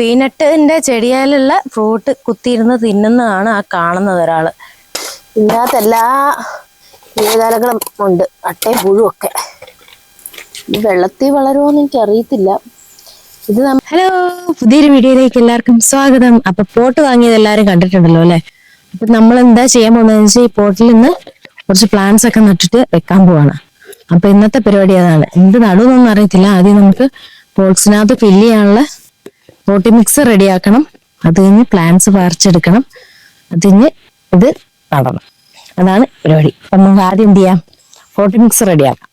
പീനട്ടിന്റെ ചെടിയാലുള്ള fruit കുത്തിയിരുന്ന് തിന്നുന്നതാണ് ആ കാണുന്നത് ഒരാൾ എല്ലാ ജീവജാലങ്ങളും ഉണ്ട്. അട്ടയും പുഴുവൊക്കെ വെള്ളത്തിൽ വളരുമോന്ന് എനിക്ക് അറിയത്തില്ല ഇത് ഹലോ പുതിയൊരു വീഡിയോയിലേക്ക് എല്ലാവർക്കും സ്വാഗതം. അപ്പൊ പോട്ട് വാങ്ങിയത് എല്ലാവരും കണ്ടിട്ടുണ്ടല്ലോ അല്ലെ? അപ്പൊ നമ്മൾ എന്താ ചെയ്യാൻ പോകുന്നതെന്ന് വെച്ചാൽ ഈ പോട്ടിൽ നിന്ന് കുറച്ച് പ്ലാന്റ്സ് ഒക്കെ നട്ടിട്ട് വെക്കാൻ പോവാണ്. അപ്പൊ ഇന്നത്തെ പരിപാടി അതാണ്. എന്ത് നടുവെന്നൊന്നും അറിയത്തില്ല. ആദ്യം നമുക്ക് പോട്ട്സിനകത്ത് ഫില്ല് ചെയ്യാനുള്ള പോട്ടി മിക്സ് റെഡിയാക്കണം അത് കഴിഞ്ഞ് പ്ലാന്റ്സ് പറിച്ചെടുക്കണം അത് കഴിഞ്ഞ് ഇത് നടണം. അതാണ് പരിപാടി. അപ്പൊ നമുക്ക് ആദ്യം എന്ത് ചെയ്യാം? റോട്ടി മിക്സ് റെഡിയാക്കാം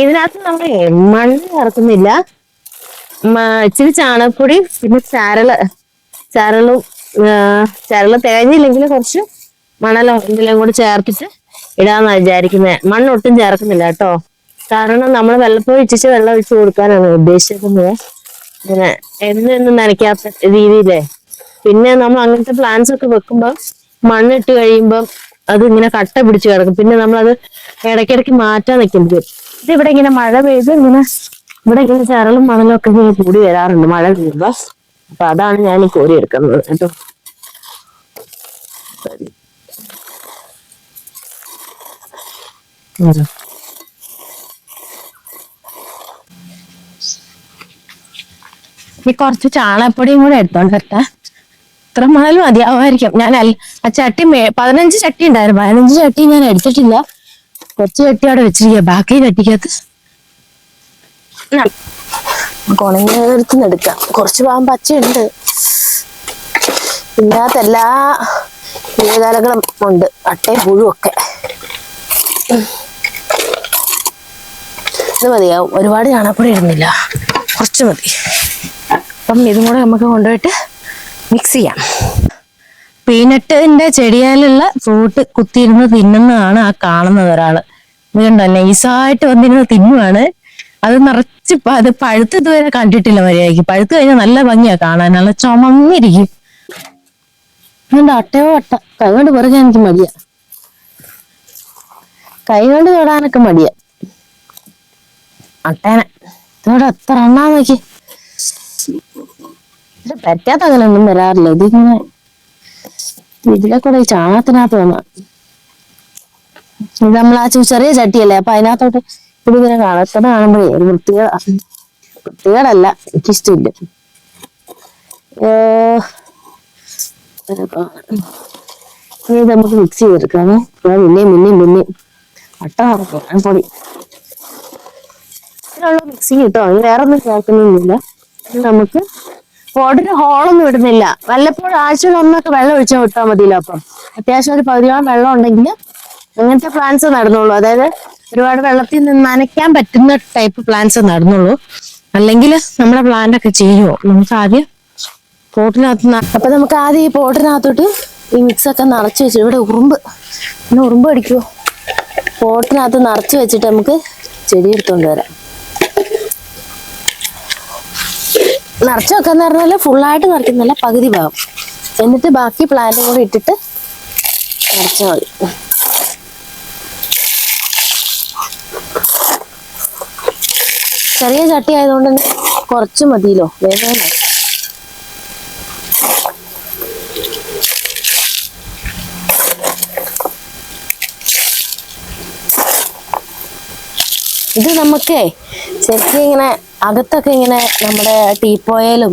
ഇതിനകത്ത് നമ്മൾ മണ്ണ് ചേർക്കുന്നില്ല. ഇച്ചിരി ചാണകപ്പൊടി പിന്നെ ചരളും ചരൾ ചാരൾ തികഞ്ഞില്ലെങ്കിൽ കുറച്ച് മണലോ എന്തെങ്കിലും കൂടി ചേർത്തിട്ട് ഇടാന്നാണ് വിചാരിക്കുന്നത് മണ്ണൊട്ടും ചേർക്കുന്നില്ല കേട്ടോ. കാരണം നമ്മൾ വെള്ളപ്പൊഴി ഇച്ചിച്ച് വെള്ളം ഒഴിച്ചു കൊടുക്കാനാണ് ഉദ്ദേശിക്കുന്നത് ഇങ്ങനെ എന്നും നനയ്ക്കാത്ത രീതിയിലേ. പിന്നെ നമ്മൾ അങ്ങനത്തെ പ്ലാന്റ്സ് ഒക്കെ വെക്കുമ്പോൾ മണ്ണിട്ട് കഴിയുമ്പോൾ അത് ഇങ്ങനെ കട്ട പിടിച്ച് കിടക്കും. പിന്നെ നമ്മൾ നമ്മളത് ഇടയ്ക്കിടയ്ക്ക് മാറ്റാൻ നിൽക്കുന്നത് ഇത് ഇവിടെ ഇങ്ങനെ മഴ പെയ്ത് ഇങ്ങനെ ഇവിടെ ഇങ്ങനെ ചരളും മണലും ഒക്കെ ഇങ്ങനെ കൂടി വരാറുണ്ട് മഴ പെയ്യുമ്പോ. അപ്പൊ അതാണ് ഞാൻ കോരി എടുക്കുന്നത് കേട്ടോ. ഉം. ഈ കുറച്ച് ചാണകപ്പൊടിയും കൂടെ എടുത്തോണ്ട് വരട്ടെ. ഇത്ര മണലും മതിയാവുമായിരിക്കും. ഞാൻ ആ ചട്ടി പതിനഞ്ച് ചട്ടി ഉണ്ടായിരുന്നു. പതിനഞ്ച് ചട്ടി ഞാൻ എടുത്തിട്ടില്ല. കുറച്ച് ചട്ടി അവിടെ വെച്ചിരിക്കുക ബാക്കി ചട്ടിക്കകത്ത്. ഉണങ്ങിയടുത്ത് എടുക്കാം. കുറച്ച് പാവം പച്ചയുണ്ട്. ഇല്ലാത്ത എല്ലാ ജീവജാലങ്ങളും ഉണ്ട്. അട്ടയും പുഴുവൊക്കെ ഇത് മതിയാവും. ഒരുപാട് ചാണകപ്പൊടി ഇടുന്നില്ല. കുറച്ച് മതി. അപ്പം ഇതും കൂടെ നമുക്ക് കൊണ്ടുപോയിട്ട് മിക്സ് ചെയ്യാം. പീനട്ടിന്റെ ചെടിയാലുള്ള ഫ്രൂട്ട് കുത്തിയിരുന്ന് തിന്നുന്നതാണ് ആ കാണുന്നത് ഒരാൾ കണ്ടോ? നൈസായിട്ട് വന്നിരുന്ന് തിന്നുവാണ്. അത് നിറച്ച് അത് പഴുത്ത് ഇതുവരെ കണ്ടിട്ടില്ല മര്യാദയ്ക്ക്. പഴുത്ത് കഴിഞ്ഞാൽ നല്ല ഭംഗിയാ കാണാൻ. നല്ല ചുമന്നിരിക്കും. അതുകൊണ്ട് അട്ടയോ അട്ട. കൈ കൊണ്ട് പറിക്കാൻ എനിക്ക് മടിയാ. കൈ കൊണ്ട് തൊടാനൊക്കെ മടിയാ. അട്ടേനെ. ഇതോടെ എത്ര എണ്ണാ നോക്കി. ഇത് പറ്റാത്ത അങ്ങനെ ഒന്നും വരാറില്ല. ഇതിങ്ങനെ ഇതിലെ കൂടെ ഈ ചാണകത്തിനകത്ത് വന്ന ഇത് നമ്മൾ ആ ചെറിയ ചട്ടിയല്ലേ അപ്പൊ അതിനകത്തോട്ട് ഇതിങ്ങനെ കാണത്തത് കാണുമ്പോഴേ ഒരു വൃത്തികേട. വൃത്തികേടല്ല എനിക്കിഷ്ടമില്ല ഇത് നമുക്ക് മിക്സ് ചെയ്തെടുക്കാമേ. പിന്നെയും പിന്നെയും പിന്നെയും അട്ട കറക്കും പൊടി. ഇതിനുള്ള മിക്സിങ് കിട്ടോ വേറെ ഒന്നും ചേർക്കുന്നൊന്നുമില്ല നമുക്ക് പോട്ടിന് ഹോളൊന്നും ഇടുന്നില്ല. വല്ലപ്പോഴും ആഴ്ചയിൽ ഒന്നൊക്കെ വെള്ളം ഒഴിച്ചാൽ വിട്ടാൽ മതിയല്ലോ അപ്പം. അത്യാവശ്യം ഒരു പകുതിയോളം വെള്ളം ഉണ്ടെങ്കിൽ അങ്ങനത്തെ പ്ലാന്റ്സ് നടന്നുള്ളൂ അതായത് ഒരുപാട് വെള്ളത്തിൽ നിന്ന് നനയ്ക്കാൻ പറ്റുന്ന ടൈപ്പ് പ്ലാന്റ്സ് നടന്നുള്ളൂ അല്ലെങ്കിൽ നമ്മുടെ പ്ലാന്റ് ഒക്കെ ചെയ്യുമോ നമുക്ക് ആദ്യം പോട്ടിനകത്ത് അപ്പൊ നമുക്ക് ആദ്യം ഈ പോട്ടിനകത്തോട്ട് ഈ മിക്സ് ഒക്കെ നിറച്ച് വെച്ചു ഇവിടെ ഉറുമ്പ്. പിന്നെ ഉറുമ്പ് അടിക്കുമോ പോട്ടിനകത്ത് നിറച്ച് വെച്ചിട്ട് നമുക്ക് ചെടി എടുത്തുകൊണ്ട് വരാം. നിറച്ച് വെക്കാന്ന് പറഞ്ഞാൽ ഫുള്ളായിട്ട് നിറയ്ക്കുന്നില്ല പകുതി ഭാഗം. എന്നിട്ട് ബാക്കി പ്ലാന്റും കൂടി ഇട്ടിട്ട് നിറച്ചാൽ മതി. ചെറിയ ചട്ടി ആയതുകൊണ്ട് തന്നെ കുറച്ച് മതിയല്ലോ വേഗം ഇത് നമുക്കേ ശരിക്കും ഇങ്ങനെ അകത്തൊക്കെ ഇങ്ങനെ നമ്മുടെ ടീപ്പോയിലും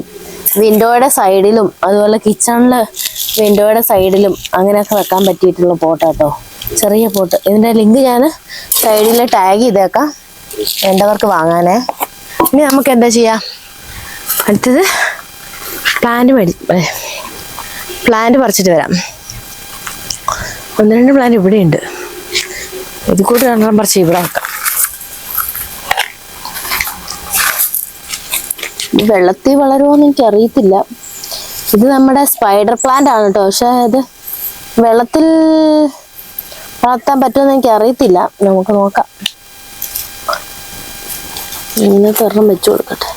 വിൻഡോയുടെ സൈഡിലും അതുപോലെ കിച്ചണിൽ വിൻഡോയുടെ സൈഡിലും അങ്ങനെയൊക്കെ വെക്കാൻ പറ്റിയിട്ടുള്ള പോട്ടാട്ടോ. ചെറിയ പോട്ട്. ഇതിന്റെ ലിങ്ക് ഞാൻ സൈഡിൽ ടാഗ് ചെയ്തേക്കാം. വേണ്ടവർക്ക് വാങ്ങാനേ. ഇനി നമുക്ക് എന്താ ചെയ്യാം? അടുത്തത് പ്ലാന്റ് മേടി പ്ലാന്റ് പറിച്ചിട്ട് വരാം. ഒന്ന് രണ്ട് പ്ലാന്റ് ഇവിടെയുണ്ട്. ഇത് കൂടി രണ്ടെണ്ണം പറിച്ച് ഇവിടെ വെക്കാം. വെള്ളത്തിൽ വളരുമോന്ന് എനിക്ക് അറിയത്തില്ല ഇത് നമ്മുടെ സ്പൈഡർ പ്ലാന്റ് ആണ് കേട്ടോ പക്ഷെ ഇത് വെള്ളത്തിൽ വളർത്താൻ പറ്റുമെന്ന് എനിക്ക് അറിയത്തില്ല നമുക്ക് നോക്കാം. ഇങ്ങനെ ഒരെണ്ണം വെച്ചു കൊടുക്കട്ടെ.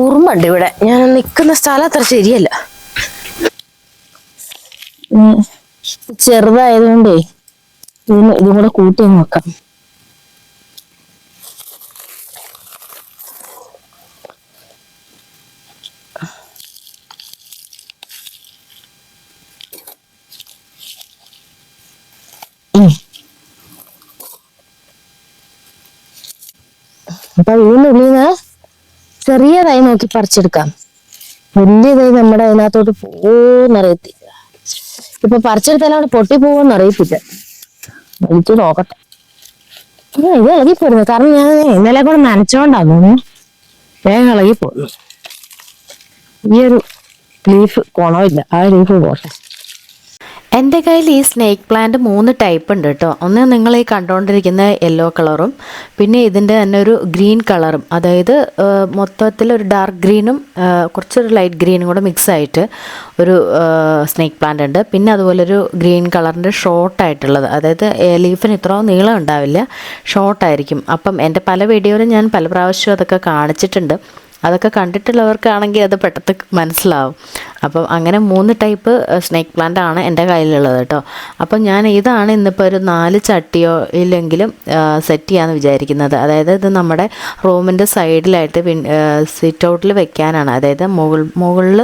ഉറുമ്പുണ്ട് ഇവിടെ. ഞാൻ നിൽക്കുന്ന സ്ഥലം അത്ര ശരിയല്ല. ചെറുതായതുകൊണ്ടേ ഇതിന് ഇതും കൂടെ കൂട്ടി അങ്ങ് അപ്പൊ ഇതിനുള്ളിൽ നിന്ന് ചെറിയ തൈ നോക്കി പറിച്ചെടുക്കാം. വലിയ തൈ നമ്മുടെ അതിനകത്തോട്ട് പോന്നറിയത്തില്ല ഇപ്പൊ പറിച്ചെടുത്താലും അവിടെ പൊട്ടി പോകുമെന്ന് അറിയത്തില്ല വലിച്ചു നോക്കട്ടെ ഇത് ഇളകി പോരുന്നു. കാരണം ഞാൻ ഇന്നലെ കൂടെ നനച്ചോണ്ടാ തോന്നുന്നു. വേഗം ഇളകി പോന്നു ഈ ഒരു ലീഫ് കൊണമില്ല. ആ ലീഫ് പോട്ടെ. എന്റെ കയ്യിൽ ഈ സ്നേക്ക് പ്ലാന്റ് മൂന്ന് ടൈപ്പ് ഉണ്ട് കേട്ടോ ഒന്ന് നിങ്ങൾ ഈ കണ്ടുകൊണ്ടിരിക്കുന്ന യെല്ലോ കളറും പിന്നെ ഇതിന്റെ തന്നെ ഒരു ഗ്രീൻ കളറും അതായത് മൊത്തത്തിൽ ഒരു ഡാർക്ക് ഗ്രീനും കുറച്ചൊരു ലൈറ്റ് ഗ്രീനും കൂടെ മിക്സ് ആയിട്ട് ഒരു സ്നേക്ക് പ്ലാന്റ് ഉണ്ട്. പിന്നെ അതുപോലെ ഒരു ഗ്രീൻ കളറിന്റെ ഷോർട്ടായിട്ടുള്ളത് അതായത് ലീഫിന് ഇത്ര നീളം ഉണ്ടാവില്ല. ഷോർട്ടായിരിക്കും അപ്പം എന്റെ പല വീഡിയോയിലും ഞാൻ പല പ്രാവശ്യം അതൊക്കെ കാണിച്ചിട്ടുണ്ട്. അതൊക്കെ കണ്ടിട്ടുള്ളവർക്കാണെങ്കിൽ അത് പെട്ടെന്ന് മനസ്സിലാവും. അപ്പം അങ്ങനെ മൂന്ന് ടൈപ്പ് സ്നേക്ക് പ്ലാന്റ് ആണ് എന്റെ കയ്യിലുള്ളത് കേട്ടോ. അപ്പം ഞാൻ ഇതാണ് ഇന്നിപ്പോൾ ഒരു നാല് ചട്ടിയോ ഇല്ലെങ്കിലും സെറ്റ് ചെയ്യാമെന്ന് വിചാരിക്കുന്നത്. അതായത് ഇത് നമ്മുടെ റൂമിന്റെ സൈഡിലായിട്ട് സിറ്റ് ഔട്ടിൽ വെക്കാനാണ്. അതായത് മുകൾ മുകളിൽ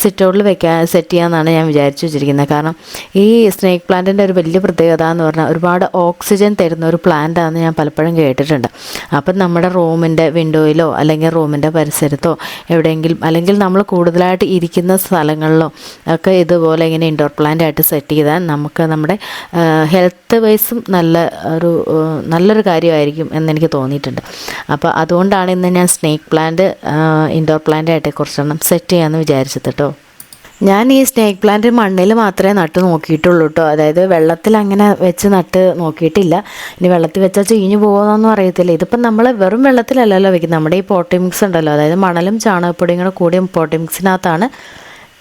സിറ്റ് ഔട്ടിൽ വെക്കാൻ സെറ്റ് ചെയ്യാമെന്നാണ് ഞാൻ വിചാരിച്ചു വെച്ചിരിക്കുന്നത്. കാരണം ഈ സ്നേക്ക് പ്ലാന്റിന്റെ ഒരു വലിയ പ്രത്യേകത എന്ന് പറഞ്ഞാൽ ഒരുപാട് ഓക്സിജൻ തരുന്ന ഒരു പ്ലാന്റ് ആണെന്ന് ഞാൻ പലപ്പോഴും കേട്ടിട്ടുണ്ട്. അപ്പം നമ്മുടെ റൂമിന്റെ വിൻഡോയിലോ അല്ലെങ്കിൽ റൂമിന്റെ പരിസരത്തോ എവിടെയെങ്കിലും അല്ലെങ്കിൽ നമ്മൾ കൂടുതലായിട്ട് ഇരിക്കുന്ന സ്ഥലങ്ങളിലോ ഒക്കെ ഇതുപോലെ ഇങ്ങനെ ഇൻഡോർ പ്ലാന്റ് ആയിട്ട് സെറ്റ് ചെയ്താൽ നമുക്ക് നമ്മുടെ ഹെൽത്ത് വൈസും നല്ല ഒരു നല്ലൊരു കാര്യമായിരിക്കും എന്നെനിക്ക് തോന്നിയിട്ടുണ്ട്. അപ്പോൾ അതുകൊണ്ടാണ് ഇന്ന് ഞാൻ സ്നേക്ക് പ്ലാന്റ് ഇൻഡോർ പ്ലാന്റ് ആയിട്ട് കുറച്ചെണ്ണം സെറ്റ് ചെയ്യാമെന്ന് വിചാരിച്ചത് കേട്ടോ. ഞാൻ ഈ സ്നേക്ക് പ്ലാന്റ് മണ്ണിൽ മാത്രമേ നട്ട് നോക്കിയിട്ടുള്ളൂ കേട്ടോ അതായത് വെള്ളത്തിൽ അങ്ങനെ വെച്ച് നട്ട് നോക്കിയിട്ടില്ല. ഇനി വെള്ളത്തിൽ വെച്ചാൽ ചീഞ്ഞു പോകുന്നൊന്നും അറിയത്തില്ല. ഇതിപ്പം നമ്മൾ വെറും വെള്ളത്തിലല്ലല്ലോ വെക്കുന്നത് നമ്മുടെ ഈ പോട്ടി മിക്സ് ഉണ്ടല്ലോ. അതായത് മണലും ചാണകപ്പൊടിയും കൂടെ കൂടിയ പോട്ടി മിക്സിനകത്താണ്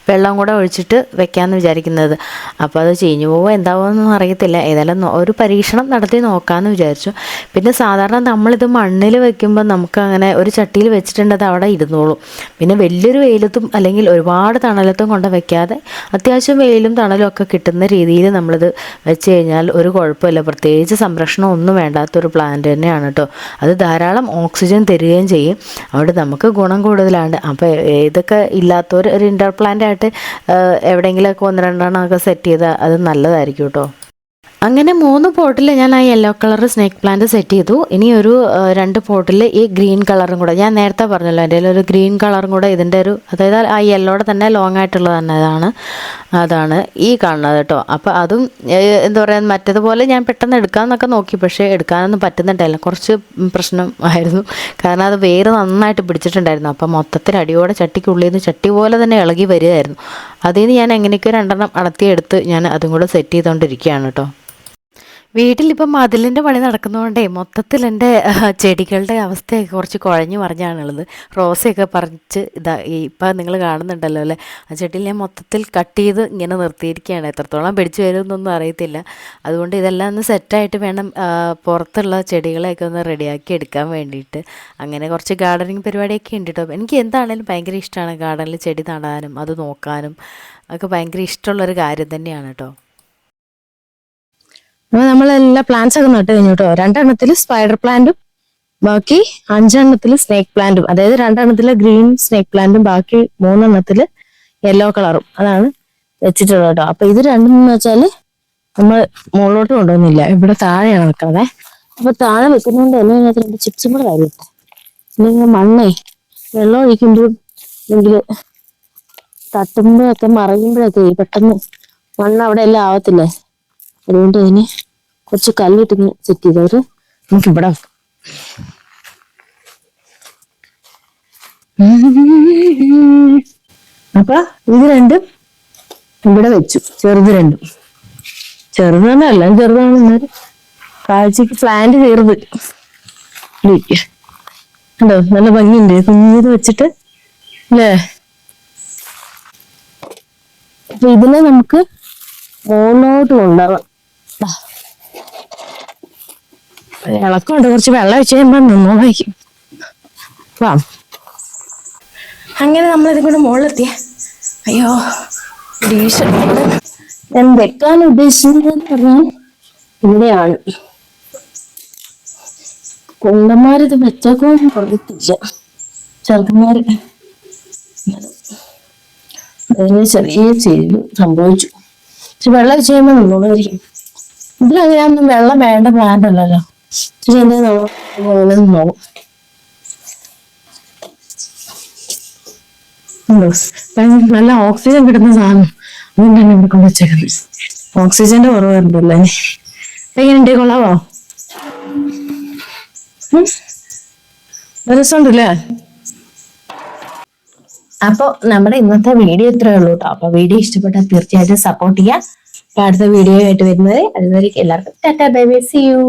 വെള്ളം കൂടെ ഒഴിച്ചിട്ട് വെക്കാമെന്ന് വിചാരിക്കുന്നത്. അപ്പോൾ അത് ചീഞ്ഞു പോകുമോ എന്താവുമെന്നൊന്നും അറിയത്തില്ല. ഏതായാലും ഒരു പരീക്ഷണം നടത്തി നോക്കാമെന്ന് വിചാരിച്ചു. പിന്നെ സാധാരണ നമ്മളിത് മണ്ണിൽ വെക്കുമ്പോൾ നമുക്ക് അങ്ങനെ ഒരു ചട്ടിയിൽ വെച്ചിട്ടുണ്ട് അത് അവിടെ ഇരുന്നോളും. പിന്നെ വലിയൊരു വെയിലത്തും അല്ലെങ്കിൽ ഒരുപാട് തണലത്തും കൊണ്ട് വെക്കാതെ അത്യാവശ്യം വെയിലും തണലും ഒക്കെ കിട്ടുന്ന രീതിയിൽ നമ്മളിത് വെച്ച് കഴിഞ്ഞാൽ ഒരു കുഴപ്പമില്ല. പ്രത്യേകിച്ച് സംരക്ഷണം ഒന്നും വേണ്ടാത്തൊരു പ്ലാന്റ് തന്നെയാണ് കേട്ടോ അത് ധാരാളം ഓക്സിജൻ തരികയും ചെയ്യും. അവിടെ നമുക്ക് ഗുണം കൂടുതലാണ്. അപ്പോൾ ഇതൊക്കെ ഇല്ലാത്തവർ ഒരു ഇൻഡോർ പ്ലാന്റ് ആയിട്ട് ഏഹ്, എവിടെയെങ്കിലുമൊക്കെ ഒന്ന് രണ്ടെണ്ണം ഒക്കെ സെറ്റ് ചെയ്താൽ അത് നല്ലതായിരിക്കും കേട്ടോ അങ്ങനെ മൂന്ന് പോട്ടിൽ ഞാൻ ആ yellow colour snake plant set ചെയ്തു. ഇനി ഒരു രണ്ട് പോട്ടിൽ ഈ ഗ്രീൻ കളറും കൂടെ ഞാൻ നേരത്തെ പറഞ്ഞല്ലോ എന്റെ ഒരു ഗ്രീൻ കളറും കൂടെ ഇതിന്റെ ഒരു അതായത് ആ യെല്ലോടെ തന്നെ ലോങ് ആയിട്ടുള്ളത് തന്നെ അതാണ് അതാണ് ഈ കാണുന്നത് കേട്ടോ. അപ്പോൾ അതും എന്താ പറയുക മറ്റേതുപോലെ ഞാൻ പെട്ടെന്ന് എടുക്കാമെന്നൊക്കെ നോക്കി പക്ഷേ എടുക്കാനൊന്നും പറ്റുന്നുണ്ടായില്ല കുറച്ച് പ്രശ്നം ആയിരുന്നു. കാരണം അത് വേര് നന്നായിട്ട് പിടിച്ചിട്ടുണ്ടായിരുന്നു. അപ്പോൾ മൊത്തത്തിൽ അടിയോടെ ചട്ടിക്കുള്ളിൽ നിന്ന് ചട്ടി പോലെ തന്നെ ഇളകി വരികയായിരുന്നു. അതിൽ നിന്ന് ഞാൻ എങ്ങനെയൊക്കെ രണ്ടെണ്ണം അടത്തിയെടുത്ത് ഞാൻ അതും കൂടെ സെറ്റ് ചെയ്തുകൊണ്ടിരിക്കുകയാണ് കേട്ടോ. വീട്ടിലിപ്പം മതിലിന്റെ പണി നടക്കുന്നതുകൊണ്ടേ മൊത്തത്തിൽ എന്റെ ചെടികളുടെ അവസ്ഥയൊക്കെ കുറച്ച് കുഴഞ്ഞു മറിഞ്ഞാണുള്ളത്. റോസയൊക്കെ പറിച്ച് ഇതാ ഇപ്പം നിങ്ങൾ കാണുന്നുണ്ടല്ലോ അല്ലേ? ആ ചെടിയിൽ ഞാൻ മൊത്തത്തിൽ കട്ട് ചെയ്ത് ഇങ്ങനെ നിർത്തിയിരിക്കുകയാണ്. എത്രത്തോളം പിടിച്ചു വരുമെന്നൊന്നും അറിയത്തില്ല. അതുകൊണ്ട് ഇതെല്ലാം ഒന്ന് സെറ്റായിട്ട് വേണം പുറത്തുള്ള ചെടികളെയൊക്കെ ഒന്ന് റെഡിയാക്കി എടുക്കാൻ വേണ്ടിയിട്ട്. അങ്ങനെ കുറച്ച് ഗാർഡനിങ് പരിപാടിയൊക്കെ ഉണ്ട് കേട്ടോ. എനിക്ക് എന്താണേലും ഭയങ്കര ഇഷ്ടമാണ് ഗാർഡനിൽ ചെടി നടാനും അത് നോക്കാനും. ഒക്കെ ഭയങ്കര ഇഷ്ടമുള്ളൊരു കാര്യം തന്നെയാണ് കേട്ടോ. അപ്പൊ നമ്മളെല്ലാ പ്ലാന്റ്സ് ഒക്കെ നട്ട് കഴിഞ്ഞു കേട്ടോ രണ്ടെണ്ണത്തിൽ സ്പൈഡർ പ്ലാന്റും ബാക്കി അഞ്ചെണ്ണത്തിൽ സ്നേക്ക് പ്ലാന്റും അതായത് രണ്ടെണ്ണത്തിൽ ഗ്രീൻ സ്നേക്ക് പ്ലാന്റും ബാക്കി മൂന്നെണ്ണത്തിൽ യെല്ലോ കളറും അതാണ് വെച്ചിട്ടുള്ളത് കേട്ടോ അപ്പൊ ഇത് രണ്ടും എന്ന് വെച്ചാൽ നമ്മൾ മുകളിലോട്ട് കൊണ്ടുവന്നില്ല. ഇവിടെ താഴെയാണ് വെക്കാതെ അപ്പൊ താഴെ വെക്കുന്നതുകൊണ്ട് തന്നെ ഇതിനകത്ത് രണ്ട് ചിപ്സും കൂടെ കാര്യം അല്ലെങ്കിൽ മണ്ണേ വെള്ളം ഒഴിക്കുമ്പോഴും അല്ലെങ്കിൽ തട്ടുമ്പോഴൊക്കെ മറയുമ്പോഴൊക്കെ പെട്ടെന്ന് മണ്ണ് അവിടെ എല്ലാം ആവത്തില്ലേ? അതുകൊണ്ട് തന്നെ കുറച്ച് കല്ലിട്ട് സെറ്റ് ചെയ്തവര് നമുക്ക് ഇവിടെ. അപ്പൊ ഇത് രണ്ടും ഇവിടെ വെച്ചു ചെറുത് രണ്ടും ചെറുത് തന്നെ എല്ലാം ചെറുതാണ് എന്നാലും കാഴ്ചക്ക് പ്ലാന്റ് ചെറുത്. കണ്ടോ നല്ല ഭംഗിയുണ്ട് കുഞ്ഞിത് വെച്ചിട്ട് അല്ലേ അപ്പൊ ഇതിനെ നമുക്ക് മുകളിലോട്ട് കൊണ്ടുപോകാം ദാ. ഇളക്കമുണ്ട് കുറച്ച് വെള്ളം ഒഴിച്ച് കഴിയുമ്പോൾ വായിക്കും വാ. അങ്ങനെ നമ്മൾ ഇതും കൂടെ മുകളിലെത്തിയ. അയ്യോ ഡീഷ് ഞാൻ വെക്കാൻ പറഞ്ഞാൽ ഇവിടെയാണ്. കുണ്ടന്മാരിത് വെച്ചേക്കോന്നും പറഞ്ഞിട്ടില്ല. ചെറുക്കന്മാര് അതിന് ചെറിയ ചെരിവ് സംഭവിച്ചു. പക്ഷെ വെള്ളം ചെയ്യുമ്പോൾ നിന്നോളായിരിക്കും ഇതിലങ്ങനെയൊന്നും വെള്ളം വേണ്ട പ്ലാന്റ് അല്ലല്ലോ. നല്ല ഓക്സിജൻ കിട്ടുന്ന സാധനം. അതുകൊണ്ടാണ് ഇവിടെ ഓക്സിജന്റെ കുറവ് വരുന്നല്ലേ എങ്ങനെയുണ്ട് കൊള്ളാവോ? രസമുണ്ടല്ലേ? അപ്പോൾ നമ്മുടെ ഇന്നത്തെ വീഡിയോ ഇത്രയേ ഉള്ളൂ കേട്ടോ അപ്പോൾ വീഡിയോ ഇഷ്ടപ്പെട്ടാൽ തീർച്ചയായിട്ടും സപ്പോർട്ട് ചെയ്യുക. അടുത്ത വീഡിയോ ആയിട്ട് വരുന്നത്. അതുവരെ എല്ലാവർക്കും. Tata bye bye see you